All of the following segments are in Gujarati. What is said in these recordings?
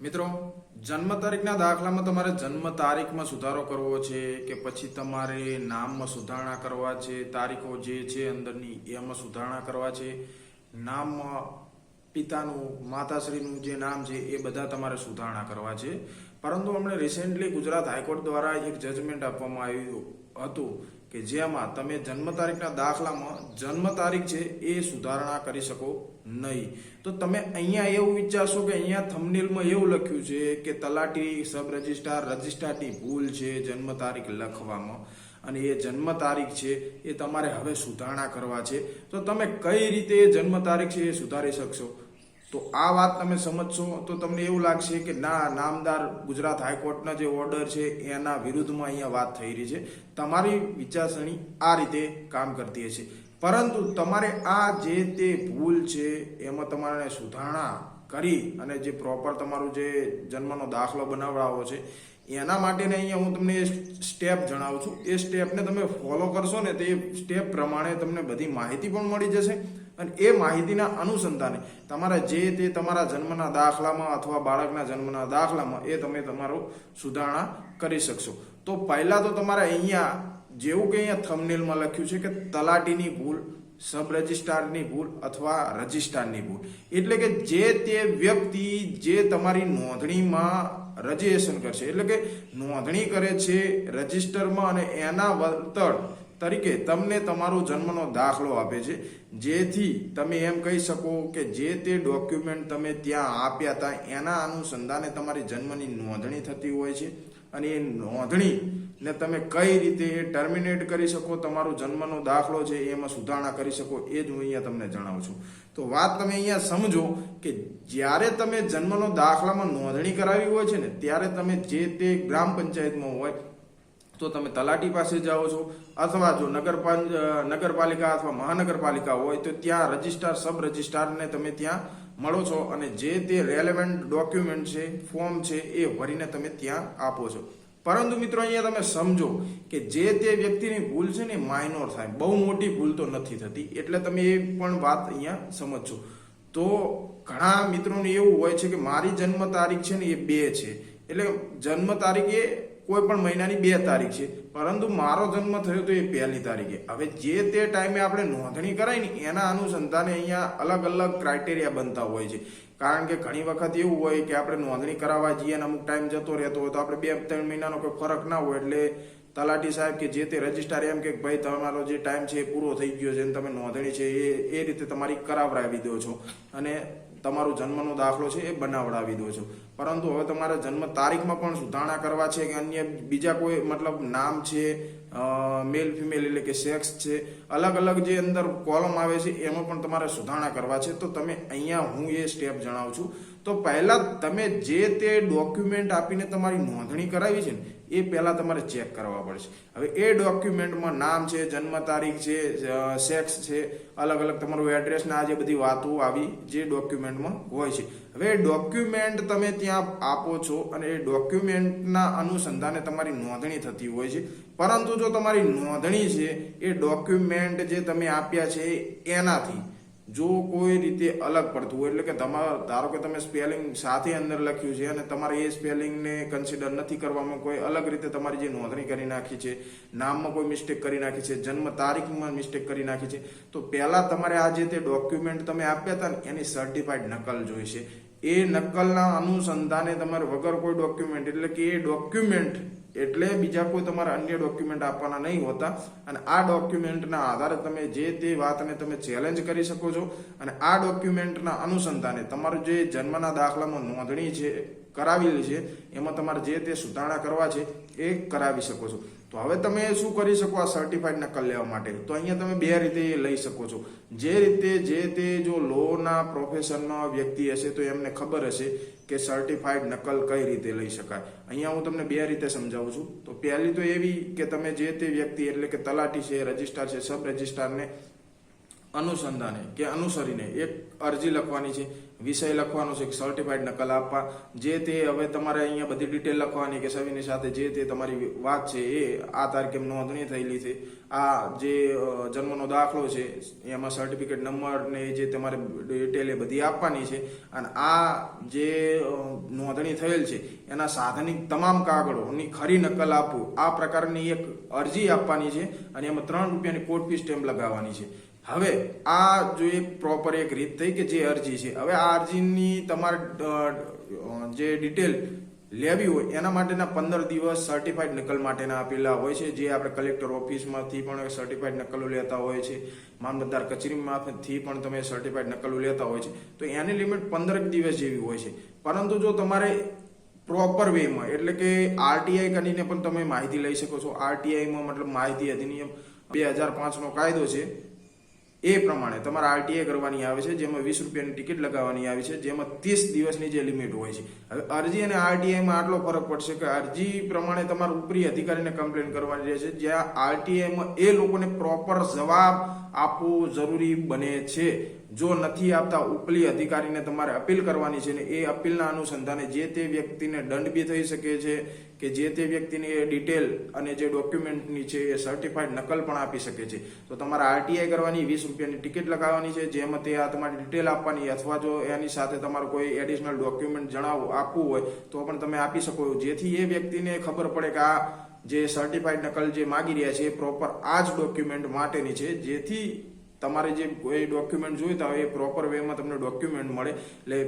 મિત્રો જન્મ તારીખના દાખલામાં તમારે જન્મ તારીખમાં સુધારો કરવો છે કે પછી તમારે નામમાં સુધારણા કરવા છે, તારીખો જે છે અંદરની એમાં સુધારણા કરવા છે, નામમાં પિતાનું, માતાશ્રીનું જે નામ છે એ બધા તમારે સુધારણા કરવા છે. પરંતુ હમણે રિસેન્ટલી ગુજરાત હાઈકોર્ટ દ્વારા એક જજમેન્ટ આપવામાં આવ્યું હતું કે જેમાં તમે જન્મ તારીખના દાખલામાં જન્મ તારીખ છે એ સુધારણા કરી શકો નહીં. તો તમે અહીંયા એવું વિચારશો કે અહીંયા થમનીલમાં એવું લખ્યું છે કે તલાટી સબ રજિસ્ટ્રાર રજિસ્ટ્રારની ભૂલ છે જન્મ તારીખ લખવામાં. અને એ જન્મ તારીખ છે એ તમારે હવે સુધારણા કરવા છે. તો તમે કઈ રીતે જન્મ તારીખ છે એ સુધારી શકશો? તો આ વાત તમે સમજશો, તો તમને એવું લાગશે કે ના, નામદાર ગુજરાત હાઈકોર્ટના જે ઓર્ડર છે, એના વિરુદ્ધમાં અહીંયા વાત થઈ રહી છે. તમારી વિચારસરણી આ રીતે કામ કરતી હશે. પરંતુ તમારે આ જે તે ભૂલ છે, એમાં તમારે સુધારણા કરી અને જે પ્રોપર તમારું જે જન્મનો દાખલો બનાવડાવો છે, એના માટેને અહીંયા હું તમને સ્ટેપ જણાવું છું. એ સ્ટેપને તમે ફોલો કરશો ને, તે સ્ટેપ પ્રમાણે તમને બધી માહિતી પણ મળી જશે. અને એ માહિતીના અનુસંધાને તમારા જે તે તમારા જન્મના દાખલામાં અથવા બાળકના જન્મના દાખલામાં એ તમે તમારો સુધારણા કરી શકશો. તો પહેલાં તો તમારે અહીંયા જેવું કે અહીંયા થમનેલમાં લખ્યું છે કે તલાટીની ભૂલ સબ રજિસ્ટ્રારની ભૂલ અથવા રજિસ્ટ્રારની ભૂલ. એટલે કે જે તે વ્યક્તિ જે તમારી નોંધણીમાં રજીસ્ટ્રેશન કરશે. એટલે કે નોંધણી કરે છે રજિસ્ટરમાં અને એના વળતર તરીકે તમને તમારો જન્મનો દાખલો આપે છે. જેથી તમે એમ કહી શકો કે જે તે ડોક્યુમેન્ટ તમે ત્યાં આપ્યા હતા, એના અનુસંધાને તમારી જન્મની નોંધણી થતી હોય છે. અને એ નોંધણી ને તમે કઈ રીતે ટર્મિનેટ કરી શકો, તમારો જન્મનો દાખલો છે, એમાં સુધારણા કરી શકો, એ જ હું અહીંયા તમને જણાવું છું. તો વાત તમે અહીંયા સમજો કે જ્યારે તમે જન્મનો દાખલામાં નોંધણી કરાવી હોય છે ને, ત્યારે તમે જે તે ગ્રામ પંચાયતમાં હોય તો તમે તલાટી પાસે જાઓ છો અથવા જો નગરપાલ નગરપાલિકા અથવા મહાનગરપાલિકા હોય તો ત્યાં રજિસ્ટ્રાર, સબ રજિસ્ટ્રારને તમે ત્યાં મળો છો અને જે તે રેલેવન્ટ ડોક્યુમેન્ટ છે ફોર્મ છે એ ભરીને તમે ત્યાં આપો છો. પરંતુ મિત્રો અહીંયા તમે સમજો કે જે તે વ્યક્તિની ભૂલ છે ને માઇનોર થાય. બહુ મોટી ભૂલ તો નથી થતી. એટલે તમે એ પણ વાત અહીંયા સમજજો. તો ઘણા મિત્રોને એવું હોય છે કે મારી જન્મ તારીખ છે ને એ બે છે. એટલે જન્મ તારીખ એ કોઈ પણ મહિનાની બે તારીખ છે. પરંતુ મારો જન્મ થયો તો એ પહેલી તારીખે. હવે જે તે ટાઈમે આપણે નોંધણી કરાય ને, એના અનુસંધાને અહીંયા અલગ અલગ ક્રાઇટેરિયા બનતા હોય છે. કારણ કે ઘણી વખત એવું હોય કે આપણે નોંધણી કરાવવા જઈએ અને અમુક ટાઈમ જતો રહેતો હોય તો આપણે બે ત્રણ મહિનાનો કોઈ ફરક ના હોય એટલે તલાટી સાહેબ કે જે તે રજિસ્ટ્રાર એમ કે ભાઈ તમારો જે ટાઈમ છે એ પૂરો થઈ ગયો છે તમે નોંધણી છે એ એ રીતે તમારી કરાવડાવી દો છો. અને તમારો જન્મનો દાખલો છે એ બનાવડાવી દો છો. પરંતુ હવે તમારે જન્મ તારીખમાં પણ સુધારણા કરવા છે કે અન્ય બીજા કોઈ મતલબ નામ છે મેલ ફિમેલ એટલે કે સેક્સ છે, અલગ અલગ જે અંદર કોલમ આવે છે એમાં પણ તમારે સુધારણા કરવા છે. તો તમે અહીંયા હું એ સ્ટેપ જણાવું છું. તો પહેલાં તમે જે તે ડોક્યુમેન્ટ આપીને તમારી નોંધણી કરાવી છે ને એ પહેલાં તમારે ચેક કરવા પડશે. હવે એ ડોક્યુમેન્ટમાં નામ છે, જન્મ તારીખ છે સેક્સ છે, અલગ અલગ તમારું એડ્રેસના આ જે બધી વાતો આવી જે ડોક્યુમેન્ટમાં હોય છે. હવે ડોક્યુમેન્ટ તમે ત્યાં આપો છો અને એ ડોક્યુમેન્ટના અનુસંધાને તમારી નોંધણી થતી હોય છે. પરંતુ જો તમારી નોંધણી છે, એ ડોક્યુમેન્ટ જે તમે આપ્યા છે, એનાથી જો કોઈ રીતે અલગ પડતું હોય, એટલે કે તમારા, ધારો કે તમે સ્પેલિંગ સાથે અંદર લખ્યું છે અને તમારે એ સ્પેલિંગને કન્સિડર નથી કરવામાં કોઈ અલગ રીતે તમારી જે નોંધણી કરી નાખી છે, નામમાં કોઈ મિસ્ટેક કરી નાખી છે, જન્મ તારીખમાં મિસ્ટેક કરી નાખી છે, તો પહેલાં તમારે આ જે તે ડોક્યુમેન્ટ તમે આપ્યા હતા ને, એની સર્ટિફાઈડ નકલ જોઈશે એ નકલના અનુસંધાને તમારે વગર કોઈ ડોક્યુમેન્ટ એટલે કે એ ડોક્યુમેન્ટ એટલે બીજા કોઈ તમારા અન્ય ડોક્યુમેન્ટ આપવાના નહીં હોતા. અને આ ડોક્યુમેન્ટના આધારે તમે જે તે વાતને તમે ચેલેન્જ કરી શકો છો. અને આ ડોક્યુમેન્ટના અનુસંધાને તમારું જે જન્મના દાખલામાં નોંધણી છે, કરાવેલી છે, એમાં તમારે જે તે સુધારણા કરવા છે, એ કરાવી શકો છો. તો હવે તમે શું કરી શકો આ સર્ટિફાઈડ નકલ લેવા માટે? તો અહીંયા તમે બે રીતે લઈ શકો છો. જે રીતે જે તે જો લોના પ્રોફેશનમાં વ્યક્તિ હશે તો એમને ખબર હશે કે સર્ટિફાઈડ નકલ કઈ રીતે લઈ શકાય. અહીંયા હું તમને બે રીતે સમજાવું છું. તો પહેલી તો એવી કે તમે જે તે વ્યક્તિ એટલે કે તલાટી છે, રજિસ્ટ્રાર છે સબ રજિસ્ટ્રારને અનુસંધાને કે અનુસરીને એક અરજી લખવાની છે, વિષય લખવાનો છે સર્ટિફાઈડ નકલ આપવા. જે તે હવે તમારે અહીંયા બધી ડિટેલ લખવાની કે સવિની સાથે જે તે તમારી વાત છે એ આ તારીખે નોંધણી થયેલી છે. આ જે જન્મનો દાખલો છે, એમાં સર્ટિફિકેટ નંબર ને જે તમારે ડિટેલ એ બધી આપવાની છે. અને આ જે નોંધણી થયેલ છે, એના સાધનિક તમામ કાગળોની ખરી નકલ આપવું આ પ્રકારની એક અરજી આપવાની છે અને એમાં ત્રણ રૂપિયાની કોર્ટ ફી સ્ટેમ્પ લગાવવાની છે. હવે આ જો એક પ્રોપર એક રીત થઈ કે જે અરજી છે, હવે આ અરજીની તમારે જે ડિટેલ લેવી હોય, એના માટેના પંદર દિવસ સર્ટિફાઈડ નકલ માટેના આપેલા હોય છે, જે આપણે કલેક્ટર ઓફિસમાંથી પણ સર્ટિફાઈડ નકલો લેતા હોય છે, મામલતદાર કચેરીમાંથી પણ તમે સર્ટિફાઈડ નકલો લેતા હોય છે. તો એની લિમિટ પંદર દિવસ જેવી હોય છે. પરંતુ જો તમારે પ્રોપર વેમાં, એટલે કે આરટીઆઈ કરીને પણ તમે માહિતી લઈ શકો છો. આરટીઆઈમાં મતલબ માહિતી અધિનિયમ બે હજાર પાંચનો કાયદો છે એ પ્રમાણે તમારે આરટીઆઈ કરવાની આવે છે, જેમાં વીસ રૂપિયાની ટિકિટ લગાવવાની આવે છે, જેમાં ત્રીસ દિવસની જે લિમિટ હોય છે. હવે અરજી અને આરટીઆઈમાં આટલો ફરક પડશે કે અરજી પ્રમાણે તમારે ઉપરી અધિકારીને કમ્પ્લેન કરવાની રહેશે, જ્યાં આરટીઆઈમાં એ લોકોને પ્રોપર જવાબ આપવો જરૂરી બને છે. જો નથી આપતા ઉપલી અધિકારીને તમારે અપીલ કરવાની છે ને એ અપીલના અનુસંધાને જે તે વ્યક્તિને દંડ બી થઈ શકે છે કે જે તે વ્યક્તિની ડિટેલ અને જે ડોક્યુમેન્ટની છે એ સર્ટિફાઈડ નકલ પણ આપી શકે છે. તો તમારે આરટીઆઈ કરવાની, વીસ રૂપિયાની ટિકિટ લગાવવાની છે, જેમાં તે આ તમારી ડિટેલ આપવાની અથવા જો એની સાથે તમારું કોઈ એડિશનલ ડોક્યુમેન્ટ જણાવવું આપવું હોય, તો પણ તમે આપી શકો. જેથી એ વ્યક્તિને ખબર પડે કે આ જે સર્ટિફાઈડ નકલ જે માગી રહ્યા છે એ પ્રોપર આ જ ડોક્યુમેન્ટ માટેની છે. જેથી તમારે જે કોઈ ડોક્યુમેન્ટ જોઈતા હોય એ પ્રોપર વેમાં તમને ડોક્યુમેન્ટ મળે. એટલે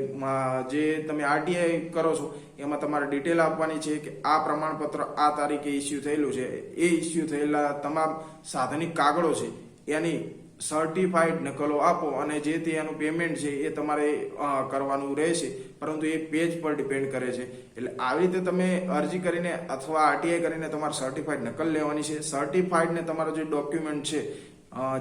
જે તમે આરટીઆઈ કરો છો, એમાં તમારે ડિટેલ આપવાની છે કે આ પ્રમાણપત્ર આ તારીખે ઇસ્યુ થયેલું છે. એ ઇસ્યુ થયેલા તમામ સાધનિક કાગળો છે, એની સર્ટિફાઈડ નકલો આપો અને જે તે એનું પેમેન્ટ છે એ તમારે કરવાનું રહેશે. પરંતુ એ પેજ પર ડિપેન્ડ કરે છે. એટલે આવી રીતે તમે અરજી કરીને અથવા આરટીઆઈ કરીને તમારે સર્ટિફાઈડ નકલ લેવાની છે. સર્ટિફાઈડને તમારો જે ડોક્યુમેન્ટ છે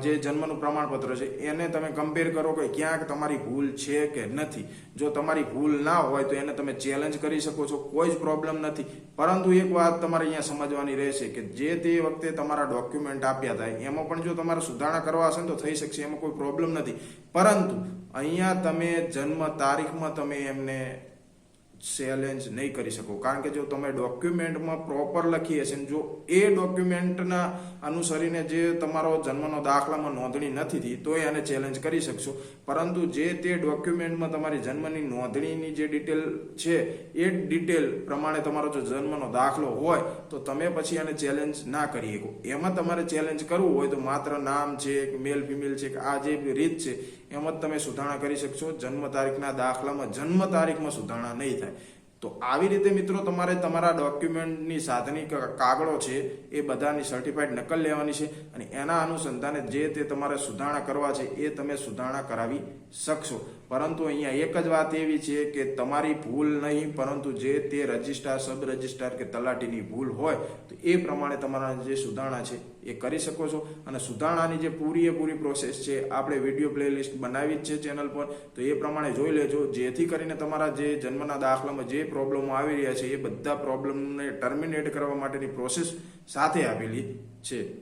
જે જન્મનું પ્રમાણપત્ર છે, એને તમે કમ્પેર કરો કે ક્યાંક તમારી ભૂલ છે કે નથી. જો તમારી ભૂલ ના હોય તો એને તમે ચેલેન્જ કરી શકો છો, કોઈ જ પ્રોબ્લેમ નથી. પરંતુ એક વાત તમારે અહીંયા સમજવાની રહેશે કે જે તે વખતે તમારા ડોક્યુમેન્ટ આપ્યા હતા એમાં પણ જો તમારે સુધારણા કરવા હશે ને તો થઈ શકશે, એમાં કોઈ પ્રોબ્લેમ નથી. પરંતુ અહીંયા તમે જન્મ તારીખમાં તમે એમને ચેલેન્જ નહીં કરી શકો. કારણ કે જો તમે ડોક્યુમેન્ટમાં પ્રોપર લખી હશે જો એ ડોક્યુમેન્ટના અનુસરીને જે તમારો જન્મનો દાખલામાં નોંધણી નથી થઈ, તો એને ચેલેન્જ કરી શકશો. પરંતુ જે તે ડોક્યુમેન્ટમાં તમારી જન્મની નોંધણીની જે ડિટેલ છે, એ ડિટેલ પ્રમાણે તમારો જો જન્મનો દાખલો હોય, તો તમે પછી એને ચેલેન્જ ના કરી શકો. એમાં તમારે ચેલેન્જ કરવું હોય તો માત્ર નામ છે કે મેલ ફિમેલ છે કે આ જે રીત છે એમાં જ તમે સુધારણા કરી શકશો. જન્મ તારીખના દાખલામાં જન્મ તારીખમાં સુધારણા નહીં થાય. તો આવી રીતે મિત્રો તમારે તમારા ડોક્યુમેન્ટની સાધની કાગળો છે, એ બધાની સર્ટિફાઈડ નકલ લેવાની છે અને એના અનુસંધાને જે તે તમારે સુધારણા કરવા છે, એ તમે સુધારણા કરાવી શકશો. પરંતુ અહીંયા એક જ વાત એવી છે કે તમારી ભૂલ નહીં, પરંતુ જે તે રજિસ્ટ્રાર, સબ રજિસ્ટ્રાર કે તલાટીની ભૂલ હોય, તો એ પ્રમાણે તમારા જે સુધારણા છે, એ કરી શકો છો. અને સુધારણાની જે પૂરી પ્રોસેસ છે, આપણે વીડિયો પ્લેલિસ્ટ બનાવી જ છે ચેનલ પર, તો એ પ્રમાણે જોઈ લેજો. જેથી કરીને તમારા જે જન્મના દાખલામાં જે પ્રોબ્લેમો આવી રહ્યા છે એ બધા પ્રોબ્લેમને ટર્મિનેટ કરવા માટેની પ્રોસેસ સાથે આપેલી છે.